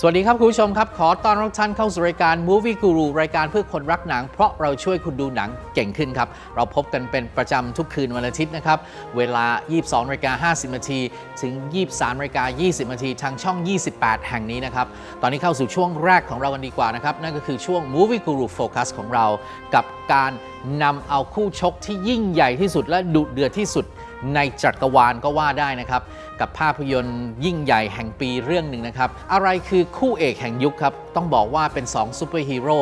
สวัสดีครับ คุณผู้ชมครับ ขอต้อนรับท่านเข้าสู่รายการ Movie Guru รายการเพื่อคนรักหนัง เพราะเราช่วยคุณดูหนังเก่งขึ้นครับ เราพบกันเป็นประจำทุกคืนวันอาทิตย์นะครับ เวลา 22นาฬิกา50นาทีถึง 23นาฬิกา20นาทีทางช่อง 28 แห่งนี้นะครับ ตอนนี้เข้าสู่ช่วงแรกของเรากันดีกว่านะครับ นั่นก็คือช่วง Movie Guru Focus ของเรา กับการนำเอาคู่ชกที่ยิ่งใหญ่ที่สุดและดุเดือดที่สุดในจักรวาลก็ว่าได้นะครับ กับภาพยนตร์ยิ่งใหญ่แห่งปีเรื่องหนึ่งนะครับ อะไรคือคู่เอกแห่งยุคครับ ต้องบอกว่าเป็น2ซูเปอร์ฮีโร่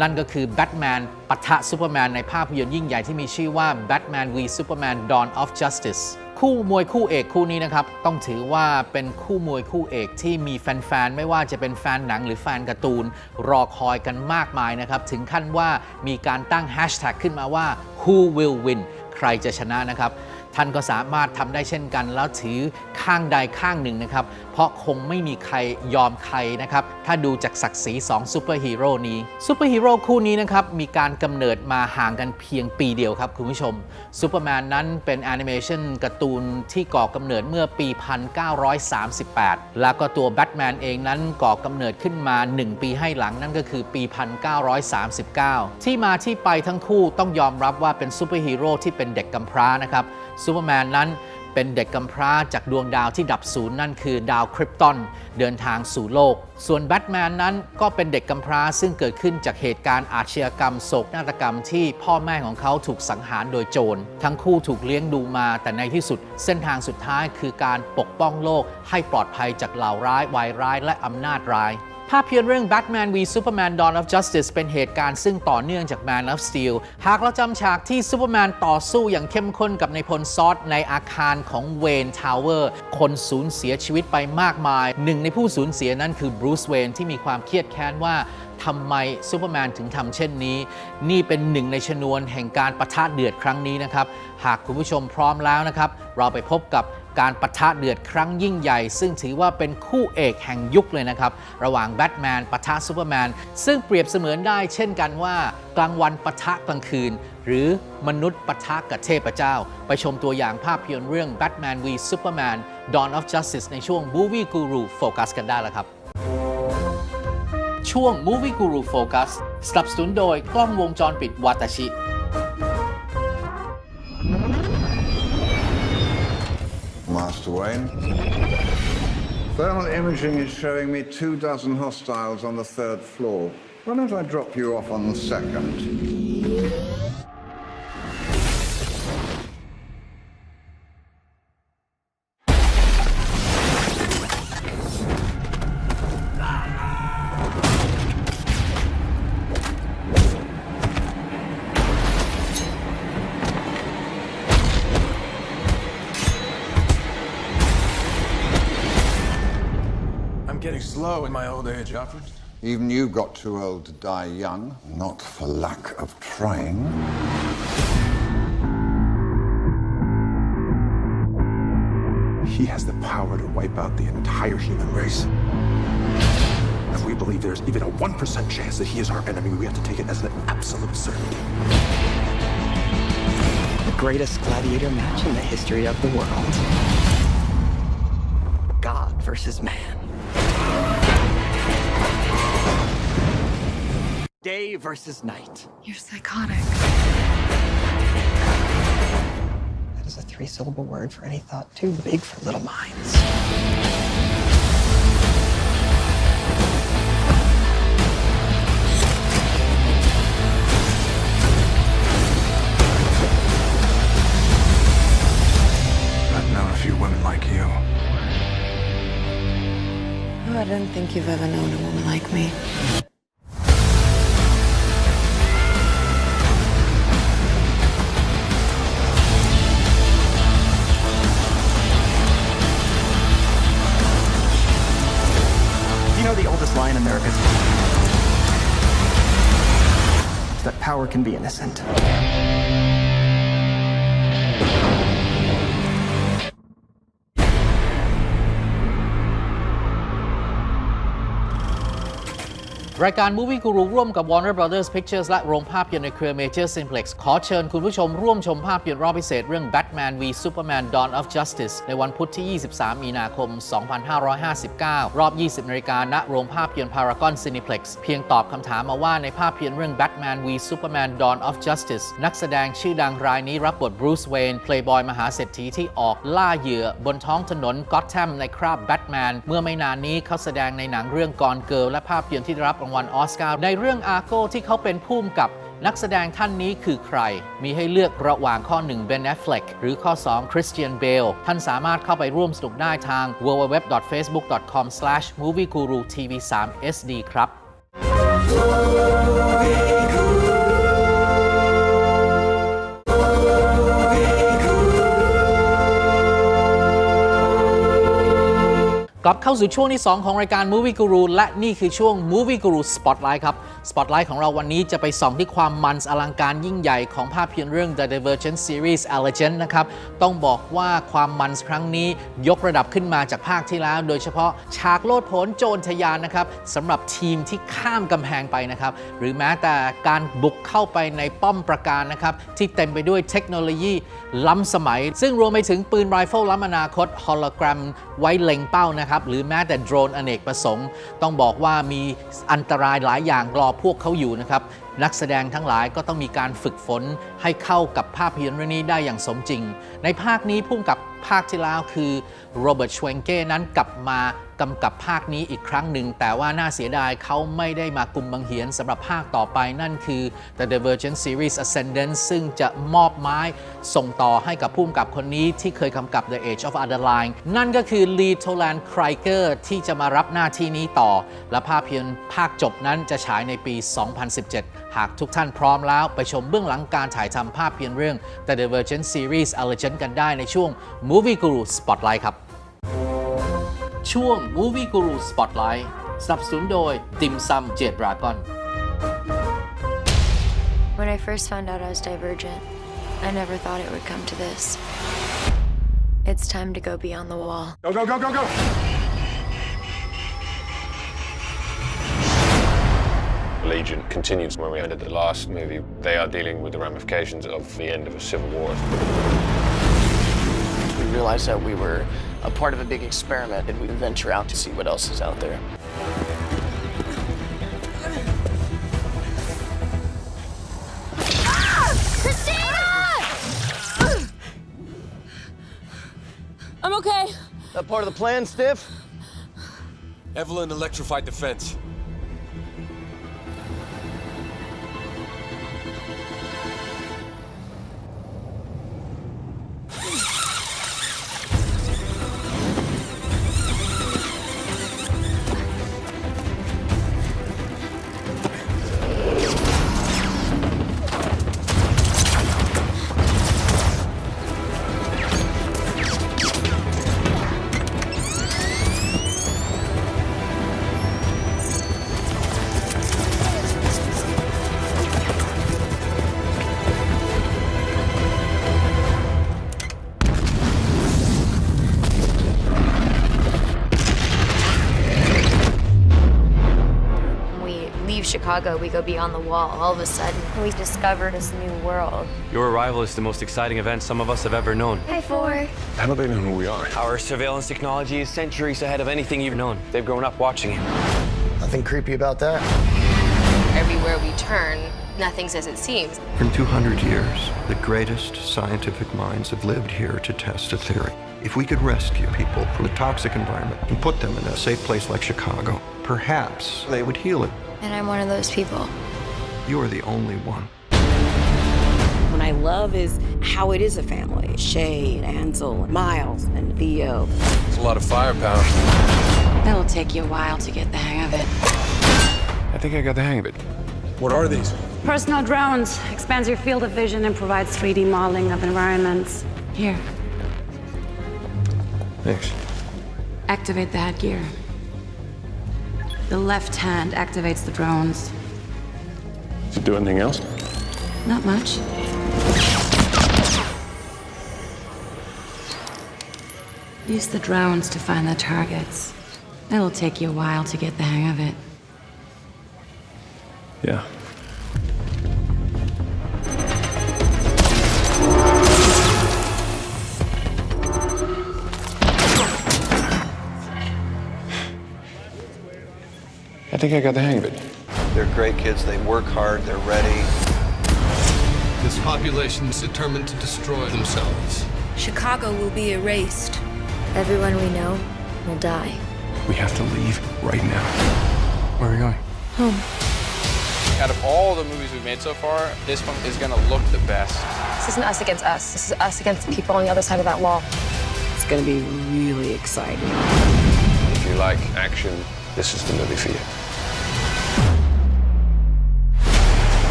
นั่นก็คือแบทแมนปะทะซูเปอร์แมนในภาพยนตร์ยิ่งใหญ่ที่มีชื่อว่า Batman v Superman Dawn of Justice คู่มวยคู่เอกคู่นี้นะครับต้องถือว่าเป็นคู่มวยคู่เอกที่มีแฟนๆ ไม่ว่าจะเป็นแฟนหนังหรือแฟนการ์ตูน รอคอยกันมากมายนะครับ ถึงขั้นว่ามีการตั้งแฮชแท็กขึ้นมาว่า who will win ใครจะชนะนะครับ ท่านก็สามารถทำได้เช่นกัน แล้วถือข้างใดข้างหนึ่งนะครับ เพราะคงไม่มีใครยอมใครนะครับ ถ้าดูจากศักดิ์ศรี2ซูเปอร์ฮีโร่นี้ซูเปอร์ฮีโร่คู่นี้นะครับมีการกำเนิดมาห่างกันเพียงปีเดียวครับคุณผู้ชมซูเปอร์แมนนั้นเป็นแอนิเมชันการ์ตูนที่ก่อกำเนิดเมื่อปี 1938 แล้วก็ตัวแบทแมนเองนั้นก่อกำเนิดขึ้นมา 1 ปีให้หลังนั่นก็คือปี 1939 ที่มาที่ไปทั้งคู่ต้องยอมรับว่าเป็นซูเปอร์ฮีโร่ที่เป็นเด็กกำพร้านะครับ ซูเปอร์แมนนั้นเป็นเด็กกำพร้าจากดวงดาวที่ดับศูนย์นั่นคือดาวคริปตอนเดินทางสู่โลก ส่วนแบทแมนนั้นก็เป็นเด็กกำพร้าซึ่งเกิดขึ้นจากเหตุการณ์อาชญากรรมโศกนาฏกรรมที่พ่อแม่ของเขาถูกสังหารโดยโจร ทั้งคู่ถูกเลี้ยงดูมา แต่ในที่สุดเส้นทางสุดท้ายคือการปกป้องโลกให้ปลอดภัยจากเหล่าร้ายวายร้ายและอำนาจร้าย ภาพยนตร์เรื่อง Batman v Superman Dawn of Justice เป็นเหตุการณ์ซึ่งต่อเนื่องจาก Man of Steel หากเราจำฉากที่ซูเปอร์แมนต่อสู้อย่างเข้มข้นกับในพลซอสในอาคารของเวนทาวเวอร์คนสูญเสียชีวิตไปมากมาย หนึ่งในผู้สูญเสียนั้นคือบรูซเวนที่มีความเครียดแค้นว่าทำไมซูเปอร์แมนถึงทำเช่นนี้ นี่เป็นหนึ่งในชนวนแห่งการประทะเดือดครั้งนี้นะครับ หากคุณผู้ชมพร้อมแล้วนะครับ เราไปพบกับ การปะทะเดือดครั้งยิ่งใหญ่ ซึ่งถือว่าเป็นคู่เอกแห่งยุคเลยนะครับ ระหว่างแบทแมนปะทะซูเปอร์แมน ซึ่งเปรียบเสมือนได้เช่นกันว่ากลางวันปะทะกลางคืน หรือมนุษย์ปะทะกับเทพเจ้า ไปชมตัวอย่างภาพยนตร์เรื่อง Batman v Superman Dawn of Justice ในช่วง Movie Guru Focus กันได้แล้วครับช่วง Movie Guru Focus สนับสนุนโดยกล้องวงจรปิดวาตาชิ Master Wayne. Thermal imaging is showing me two dozen hostiles on the third floor. Why don't I drop you off on the second? Getting slow in my old age, Alfred. Even you got too old to die young, not for lack of trying. He has the power to wipe out the entire human race. If we believe there's even a 1% chance that he is our enemy, we have to take it as an absolute certainty. the greatest gladiator match in the history of the world. God versus man. Day versus night. You're psychotic. That is a three syllable word for any thought too big for little minds. I've known a few women like you. Oh, I don't think you've ever known a woman like me. therapist. That power can be innocent. รายการ Movie Guru ร่วมกับ Warner Brothers Pictures และโรงภาพยนตร์ในเครือ Major Cineplex ขอเชิญคุณผู้ชมร่วมชมภาพยนตร์รอบพิเศษเรื่อง Batman v Superman Dawn of Justice ในวันพุธที่ 23 มีนาคม 2559 รอบ 20 นาฬิกาณโรงภาพยนตร์ Paragon Cineplex เพียงตอบคำถามมาว่าในภาพยนตร์เรื่อง Batman v Superman Dawn of Justice นักแสดงชื่อดังรายนี้รับบท Bruce Wayne Playboy มหาเศรษฐีที่ออกล่าเหยื่อบนท้องถนนก็ t แ a m ในคราบแบทแมนเมื่อไม่นานนี้เขาแสดงในหนังเรื่องกอนเกิลและภาพยนตร์ที่ได้รับรางวัลออสการ์ในเรื่องอาโกที่เขาเป็นผู้มกับนักแสดงท่านนี้คือใคร มีให้เลือกระหว่างข้อ 1 Ben Affleck หรือข้อ 2 Christian Bale ท่านสามารถเข้าไปร่วมสนุกได้ทาง www.facebook.com/moviegurutv3sd ครับ กลับเข้าสู่ช่วงที่ 2 ของรายการ Movie Guru และนี่คือช่วง Movie Guru Spotlight ครับ Spotlight ของเราวันนี้จะไปส่องที่ความมันอลังการยิ่งใหญ่ของภาพยนตร์เรื่อง The Divergent Series Allegiant นะครับ ต้องบอกว่าความมันครั้งนี้ยกระดับขึ้นมาจากภาคที่แล้ว โดยเฉพาะฉากโลดโผนโจรทยานนะครับสำหรับทีมที่ข้ามกำแพงไปนะครับ หรือแม้แต่การบุกเข้าไปในป้อมประการนะครับที่เต็มไปด้วยเทคโนโลยีล้ำสมัย ซึ่งรวมไปถึงปืนไรเฟิลล้ำอนาคตฮอลโลแกรมไว้เล็งเป้านะครับหรือแม้แต่โดรนอเนกประสงค์ ต้องบอกว่ามีอันตรายหลายอย่างรอพวกเขาอยู่นะครับ นักแสดงทั้งหลายก็ต้องมีการฝึกฝนให้เข้ากับภาพยนตร์เรื่องนี้ได้อย่างสมจริง ในภาคนี้พุ่มกับภาคที่แล้วคือโรเบิร์ตชเวงเก้นั้นกลับมา กำกับภาคนี้อีกครั้งหนึ่ง แต่ว่าน่าเสียดายเขาไม่ได้มากุมบังเหียนสำหรับภาคต่อไปนั่นคือ The Divergent Series Ascendance ซึ่งจะมอบไม้ส่งต่อให้กับผู้กำกับคนนี้ที่เคยกำกับ The Age of Adeline นั่นก็คือ Lee Toland Krieger ที่จะมารับหน้าที่นี้ต่อ และภาพยนตร์ภาคจบนั้นจะฉายในปี 2017 หากทุกท่านพร้อมแล้วไปชมเบื้องหลังการถ่ายทำภาพยนตร์เรื่อง The Divergent Series Allegiant กันได้ในช่วง Movie Guru Spotlight ครับ ช่วง Movie Guru Spotlight สนับสนุนโดยติมซำเจดรากอน When I first found out I was divergent, I never thought it would come to this. It's time to go beyond the wall. Go, go, go, go, go! Legion continues when we ended the last movie. They are dealing with the ramifications of the end of a civil war. We realized that we were a part of a big experiment and we venture out to see what else is out there. Ah! I'm okay. That part of the plan, Stiff? Evelyn electrified the fence. Chicago, we go beyond the wall. All of a sudden, we discover this new world. Your arrival is the most exciting event some of us have ever known. Hi, Four. How do they know who we are? Our surveillance technology is centuries ahead of anything you've known. They've grown up watching you. Nothing creepy about that. Everywhere we turn, nothing's as it seems. For 200 years, the greatest scientific minds have lived here to test a theory. If we could rescue people from a toxic environment and put them in a safe place like Chicago, perhaps they would heal it. And I'm one of those people. You are the only one. What I love is how it is a family. Shay and Ansel and Miles and Theo. It's a lot of firepower. It'll take you a while to get the hang of it. I think I got the hang of it. What are these? Personal drones expands your field of vision and provides 3D modeling of environments. Here, Thanks. activate the headgear. The left hand activates the drones. Does it do anything else? Not much. Use the drones to find the targets. It'll take you a while to get the hang of it. Yeah. Think I got the hang of it. They're great kids. They work hard. They're ready. This population is determined to destroy themselves. Chicago will be erased. Everyone we know will die. We have to leave right now. Where are we going? Home. Out of all the movies we've made so far, this one is gonna look the best. This isn't us against us. This is us against the people on the other side of that wall. It's gonna be really exciting. If you like action, this is the movie for you.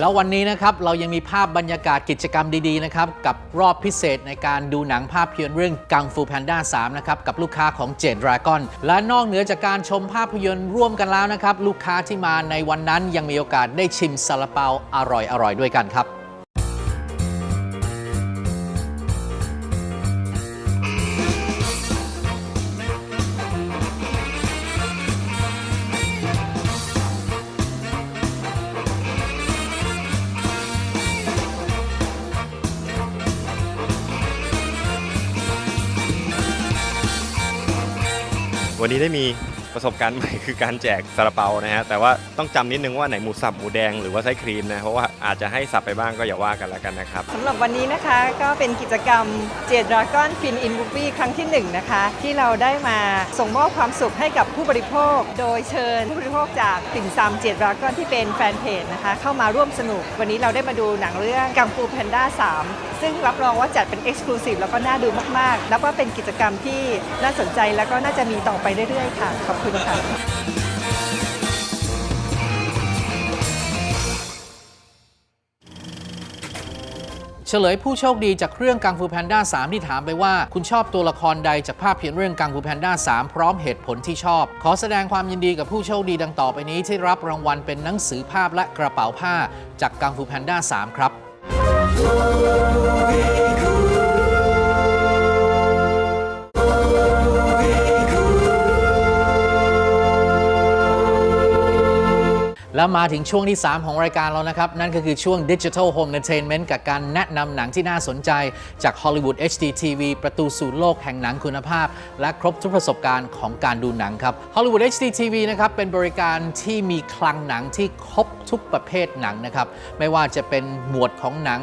แล้ววันนี้นะครับเรายังมีภาพบรรยากาศกิจกรรมดีๆนะครับกับรอบพิเศษในการดูหนังภาพยนตร์เรื่องกังฟูแพนด้า3นะครับกับลูกค้าของเจดดราก้อนและนอกเหนือจากการชมภาพยนตร์ร่วมกันแล้วนะครับ ลูกค้าที่มาในวันนั้นยังมีโอกาสได้ชิมซาลาเปาอร่อยๆด้วยกันครับ นี้ได้มีประสบการณ์ใหม่คือการแจกซาลาเปานะฮะแต่ว่าต้องจำนิดนึงว่าไหนหมูสับหมูแดงหรือว่าไส้ครีมนะเพราะว่าอาจจะให้สับไปบ้างก็อย่าว่ากันแล้วกันนะครับสำหรับวันนี้นะคะก็เป็นกิจกรรมเจดราก้อนฟินอินบูฟี่ครั้งที่1นะคะที่เราได้มาส่งมอบความสุขให้กับผู้บริโภค โดยเชิญผู้บริโภคจากติ่มซำเจดราก้อนที่เป็นแฟนเพจนะคะเข้ามาร่วมสนุก วันนี้เราได้มาดูหนังเรื่องกังฟูแพนด้า3 ซึ่งรับรองว่าจัดเป็นเอ็กซ์คลูซีฟแล้วก็น่าดูมากๆแล้วก็เป็นกิจกรรมที่น่าสนใจแล้วก็น่าจะมีต่อไปเรื่อยๆ ค่ะ ขอบคุณค่ะเฉลยผู้โชคดีจากเรื่องกังฟูแพนด้า3 ที่ถามไปว่า คุณชอบตัวละครใดจากภาพยนตร์เรื่องกังฟูแพนด้า3 พร้อมเหตุผลที่ชอบ ขอแสดงความยินดีกับผู้โชคดีดังต่อไปนี้ที่รับรางวัลเป็นหนังสือภาพและกระเป๋าผ้าจากกังฟูแพนด้า3 ครับ glory. แล้วมาถึงช่วงที่ 3 ของรายการเรานะครับ นั่นก็คือช่วง Digital Home Entertainment กับการแนะนำหนังที่น่าสนใจจาก Hollywood HD TV ประตูสู่โลกแห่งหนังคุณภาพ และครบทุกประสบการณ์ของการดูหนังครับ Hollywood HD TV นะครับ เป็นบริการที่มีคลังหนังที่ครบทุกประเภทหนังนะครับ ไม่ว่าจะเป็นหมวดของหนัง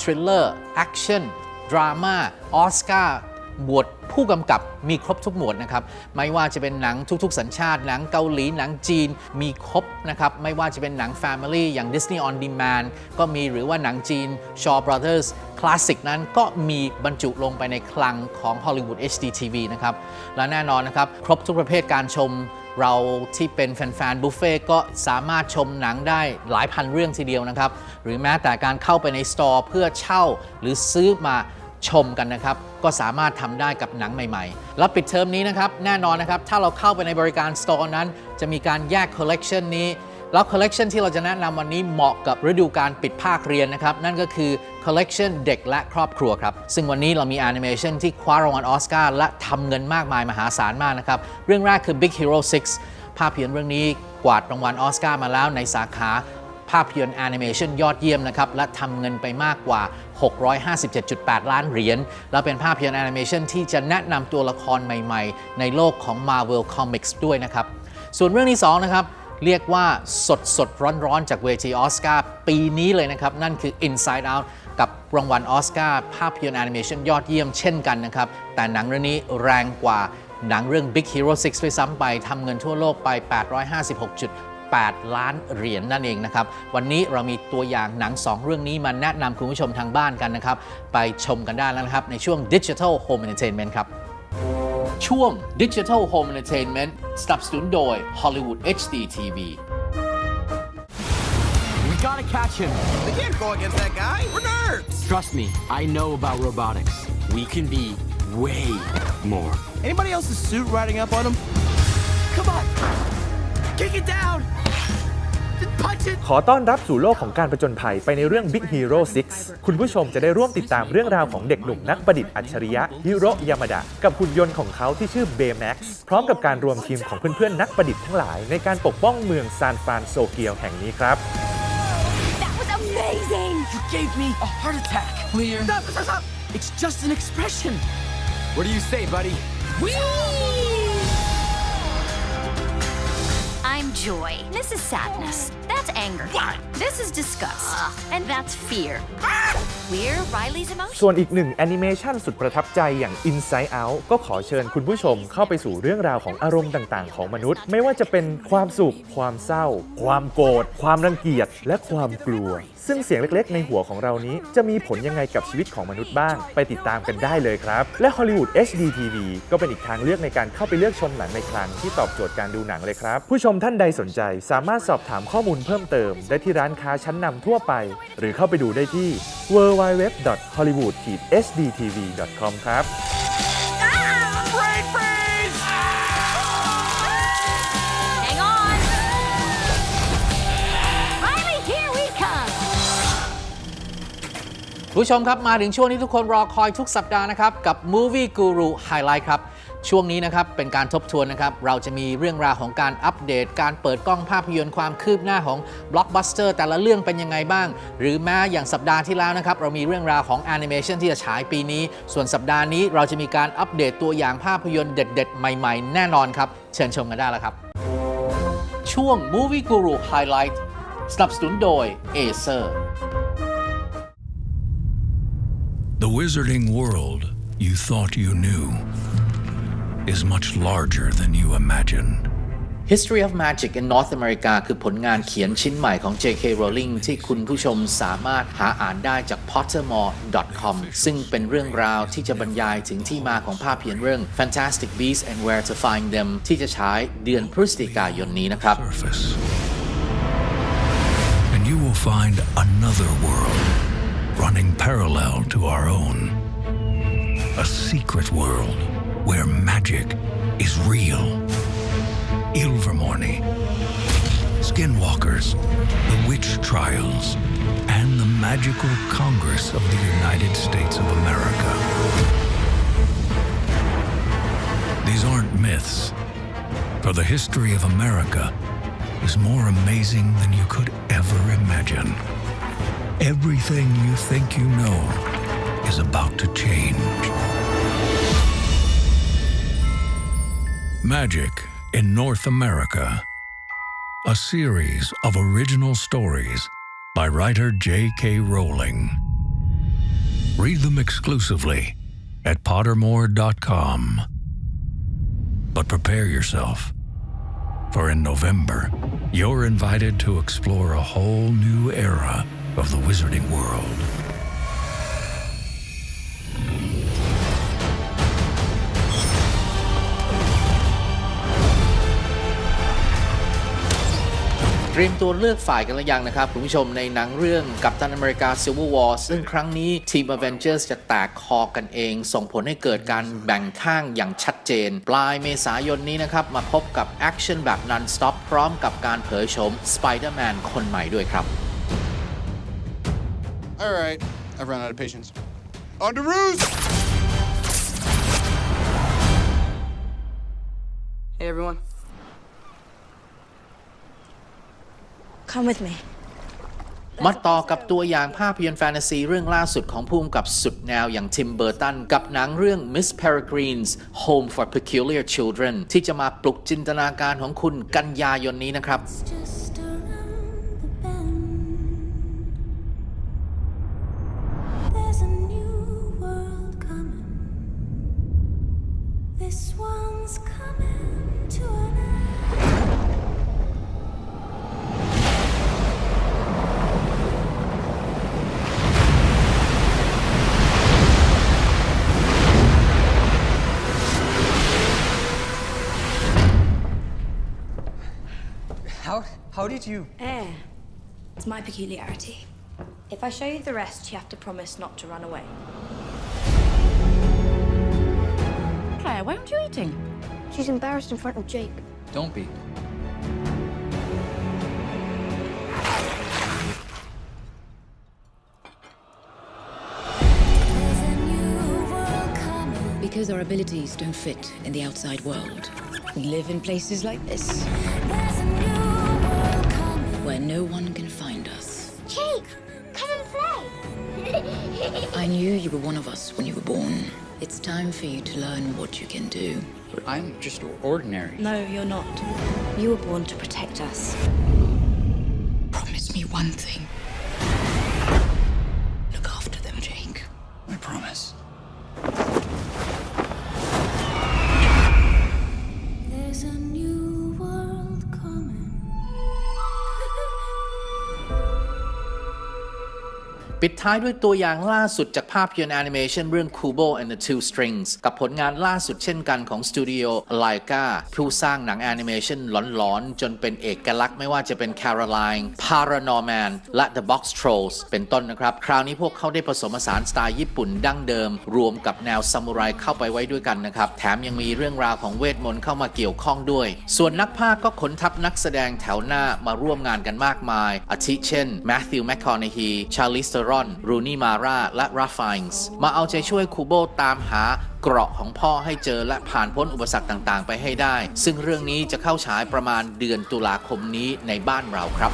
ทริลเลอร์แอคชั่นดราม่าออสการ์ หมวดผู้กำกับมีครบทุกหมวดนะครับ ไม่ว่าจะเป็นหนังทุกๆ สัญชาติ หนังเกาหลี หนังจีนมีครบนะครับ ไม่ว่าจะเป็นหนัง Family อย่าง Disney on Demand ก็มีหรือว่าหนังจีน Shaw Brothers Classic นั้นก็มีบรรจุลงไปในคลังของ Hollywood HD TV นะครับ และแน่นอนนะครับ ครบทุกประเภทการชมเราที่เป็นแฟนๆ บุฟเฟ่ก็สามารถชมหนังได้หลายพันเรื่องทีเดียวนะครับ หรือแม้แต่การเข้าไปในสตอร์เพื่อเช่าหรือซื้อมา ชมกันนะครับ ก็สามารถทำได้กับหนังใหม่ๆ แล้วปิดเทอมนี้นะครับ แน่นอนนะครับ ถ้าเราเข้าไปในบริการสตอร์นั้น จะมีการแยกคอลเลกชันนี้ แล้วคอลเลกชันที่เราจะแนะนำวันนี้เหมาะกับฤดูการปิดภาคเรียนนะครับ นั่นก็คือคอลเลกชันเด็กและครอบครัวครับ ซึ่งวันนี้เรามีแอนิเมชันที่คว้ารางวัลออสการ์และทำเงินมากมายมหาศาลมากนะครับ เรื่องแรกคือ Big Hero 6 ภาพยนตร์เรื่องนี้กวาดรางวัลออสการ์มาแล้วในสาขา ภาพยนตร์แอนิเมชันยอดเยี่ยมนะครับ และทำเงินไปมากกว่า 657.8 ล้านเหรียญ แล้วเป็นภาพยนตร์แอนิเมชันที่จะแนะนำตัวละครใหม่ๆ ในโลกของ Marvel Comics ด้วยนะครับ ส่วนเรื่องที่2นะครับเรียกว่าสดสดร้อนร้อนๆ จากเวทีออสการ์ปีนี้เลยนะครับ นั่นคือ Inside Out กับรางวัลออสการ์ภาพยนตร์แอนิเมชันยอดเยี่ยมเช่นกันนะครับ แต่หนังเรื่องนี้แรงกว่าหนังเรื่อง Big Hero 6 ด้วยซ้ำไปทำเงินทั่วโลกไป 856.8ล้านเหรียญนั่นเองนะครับ วันนี้เรามีตัวอย่างหนัง 2 เรื่องนี้มาแนะนำคุณผู้ชมทางบ้านกันนะครับ ไปชมกันได้แล้วนะครับ ในช่วง Digital Home Entertainment ครับ ช่วง Digital Home Entertainment สนับสนุนโดย Hollywood HD TV We gotta catch him. We can't go against that guy. We're nerds. Trust me, I know about robotics. We can be way more. Anybody else's suit riding up on him? Come on! Kick it down! Just punch it! ขอต้อนรับสู่โลกของการประจนภัยไปในเรื่อง Big Hero 6 คุณผู้ชมจะได้ร่วมติดตามเรื่องราวของเด็กหนุ่มนักประดิษฐ์อัจฉริยะฮิโรยามาดะกับหุ่นยนต์ของเขาที่ชื่อเบแม็กซ์พร้อมกับการรวมทีมของเพื่อนๆนักประดิษฐ์ทั้งหลาย ในการปกป้องเมืองซานฟรานโซเกียวแห่งนี้ครับ That was amazing! You gave me a heart attack. Clear. Stop, stop, stop! It's just an expression. What do you say, buddy? I'm joy. This is sadness. That's anger. What? This is disgust. And that's fear. We're Riley's emotions. ส่วนอีกหนึ่งแอนิเมชันสุดประทับใจอย่าง Inside Out ก็ขอเชิญคุณผู้ชมเข้าไปสู่เรื่องราวของอารมณ์ต่างๆ ของมนุษย์ ไม่ว่าจะเป็นความสุข ความเศร้า ความโกรธ ความรังเกียจ และความกลัวซึ่งเสียงเล็กๆ ในหัวของเรานี้จะมีผลยังไงกับชีวิตของมนุษย์บ้าง ไปติดตามกันได้เลยครับ และ Hollywood HD TV ก็เป็นอีกทางเลือกในการเข้าไปเลือกชมหนังในครั้งที่ตอบโจทย์การดูหนังเลยครับ ผู้ชมท่านใดสนใจสามารถสอบถามข้อมูลเพิ่มเติม ได้ที่ร้านค้าชั้นนำทั่วไป หรือเข้าไปดูได้ที่ www.hollywood-hdtv.com ครับ ผู้ชมครับมาถึงช่วงที่ทุกคนรอคอยทุกสัปดาห์นะครับกับ Movie Guru Highlight ครับ ช่วงนี้นะครับเป็นการทบทวนนะครับ เราจะมีเรื่องราวของการอัปเดต การเปิดกล้องภาพยนตร์ความคืบหน้าของ Blockbuster แต่ละเรื่องเป็นยังไงบ้าง หรือแม้อย่างสัปดาห์ที่แล้วนะครับ เรามีเรื่องราวของแอนิเมชันที่จะฉายปีนี้ ส่วนสัปดาห์นี้เราจะมีการอัปเดตตัวอย่างภาพยนตร์เด็ด ๆ ใหม่ ๆ แน่นอนครับ เชิญชมกันได้แล้วครับ ช่วง Movie Guru Highlight สนับสนุนโดย Acer The wizarding world you thought you knew is much larger than you imagined. History of Magic in North America คือผลงานเขียนชิ้นใหม่ของ J.K. Rowling ที่คุณผู้ชมสามารถหาอ่านได้จาก pottermore.com ซึ่งเป็นเรื่องราวที่จะบรรยายถึงที่มาของภาพเขียนเรื่อง Fantastic Beasts and Where to Find Them ที่จะฉายเดือนพฤศจิกายนนี้นะครับ And you will find another world running parallel to our own. A secret world where magic is real. Ilvermorny, Skinwalkers, the Witch Trials, and the Magical Congress of the United States of America. These aren't myths, for the history of America is more amazing than you could ever imagine. Everything you think you know is about to change. Magic in North America. A series of original stories by writer J.K. Rowling. Read them exclusively at pottermore.com. But prepare yourself, for in November, you're invited to explore a whole new era of the wizarding world. เตรียมตัวเลือกฝ่ายกันหรือยังนะครับ คุณผู้ชมในหนังเรื่องกัปตันอเมริกา Civil War ซึ่งครั้งนี้ทีม Avengers จะแตกคอกันเอง ส่งผลให้เกิดการแบ่งข้างอย่างชัดเจน ปลายเมษายนนี้นะครับ มาพบกับแอคชั่นแบบ non-stop พร้อมกับการเผยโฉม Spider-Man คนใหม่ด้วยครับ All right, I've run out of patience. On to roost! Hey, everyone. Come with me. มาต่อกับตัวอย่างภาพยนตร์แฟนตาซีเรื่องล่าสุดของภูมิกับสุดแนวอย่างทิมเบอร์ตัน กับหนังเรื่อง Miss Peregrine's Home for Peculiar Children ที่จะมาปลุกจินตนาการของคุณกันยายนนี้นะครับ There's a did you? Air. It's my peculiarity. If I show you the rest, you have to promise not to run away. Claire, why aren't you eating? She's embarrassed in front of Jake. Don't be. Because our abilities don't fit in the outside world, we live in places like this, knew you were one of us when you were born. It's time for you to learn what you can do. But I'm just ordinary. No, you're not. You were born to protect us. Promise me one thing. ปิดท้ายด้วยตัวอย่างล่าสุดจากภาพยนตร์แอนิเมชันเรื่อง Kubo and the Two Strings กับผลงานล่าสุดเช่นกันของสตูดิโอ Laika ผู้สร้างหนังแอนิเมชันหลอนๆ จนเป็นเอกลักษณ์ไม่ว่าจะเป็น Caroline Paranorman และ The Box Trolls เป็นต้นนะครับ คราวนี้พวกเขาได้ผสมผสานสไตล์ญี่ปุ่นดั้งเดิม รวมกับแนวซามูไรเข้าไปไว้ด้วยกันนะครับ แถมยังมีเรื่องราวของเวทมนต์เข้ามาเกี่ยวข้องด้วย ส่วนนักพากก็ขนทัพนักแสดงแถวหน้ามาร่วมงานกันมากมายอาทิเช่นแมทธิรอน รูนี่มาร่า และราฟายน์ส์มาเอาใจช่วยคูโบตามหาเกราะของพ่อให้เจอและผ่านพ้นอุปสรรคต่างๆ ไปให้ได้ ซึ่งเรื่องนี้จะเข้าฉายประมาณเดือนตุลาคมนี้ในบ้านเราครับ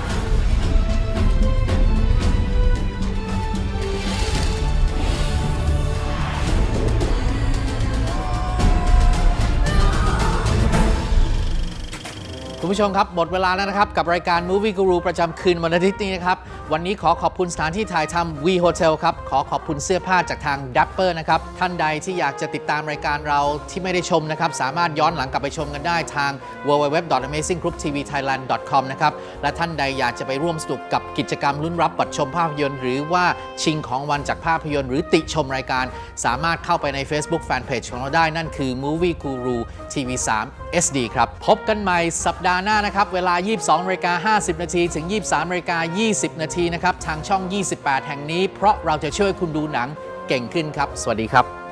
คุณผู้ชมครับ หมดเวลาแล้วนะครับ กับรายการ Movie Guru ประจำคืนวันอาทิตย์นี้นะครับ วันนี้ขอขอบคุณสถานที่ถ่ายทำ V Hotel ครับ ขอขอบคุณเสื้อผ้าจากทาง Dapper นะครับ ท่านใดที่อยากจะติดตามรายการเราที่ไม่ได้ชมนะครับ สามารถย้อนหลังกลับไปชมกันได้ทาง www.amazinggrouptvthailand.com นะครับ และท่านใดอยากจะไปร่วมสนุกกับกิจกรรมลุ้นรับบัตรชมภาพยนตร์ หรือว่าชิงของวันจากภาพยนตร์ หรือติชมรายการ สามารถเข้าไปใน Facebook Fanpage ของเราได้นั่นคือ Movie Guru TV 3 SD ครับพบกันใหม่สัปดาห์หน้านะครับ เวลา 22นาฬิกา50 นาที ถึง 23นาฬิกา20 นาทีนะครับ ทางช่อง 28 แห่งนี้ เพราะเราจะช่วยคุณดูหนังเก่งขึ้นครับ สวัสดีครับ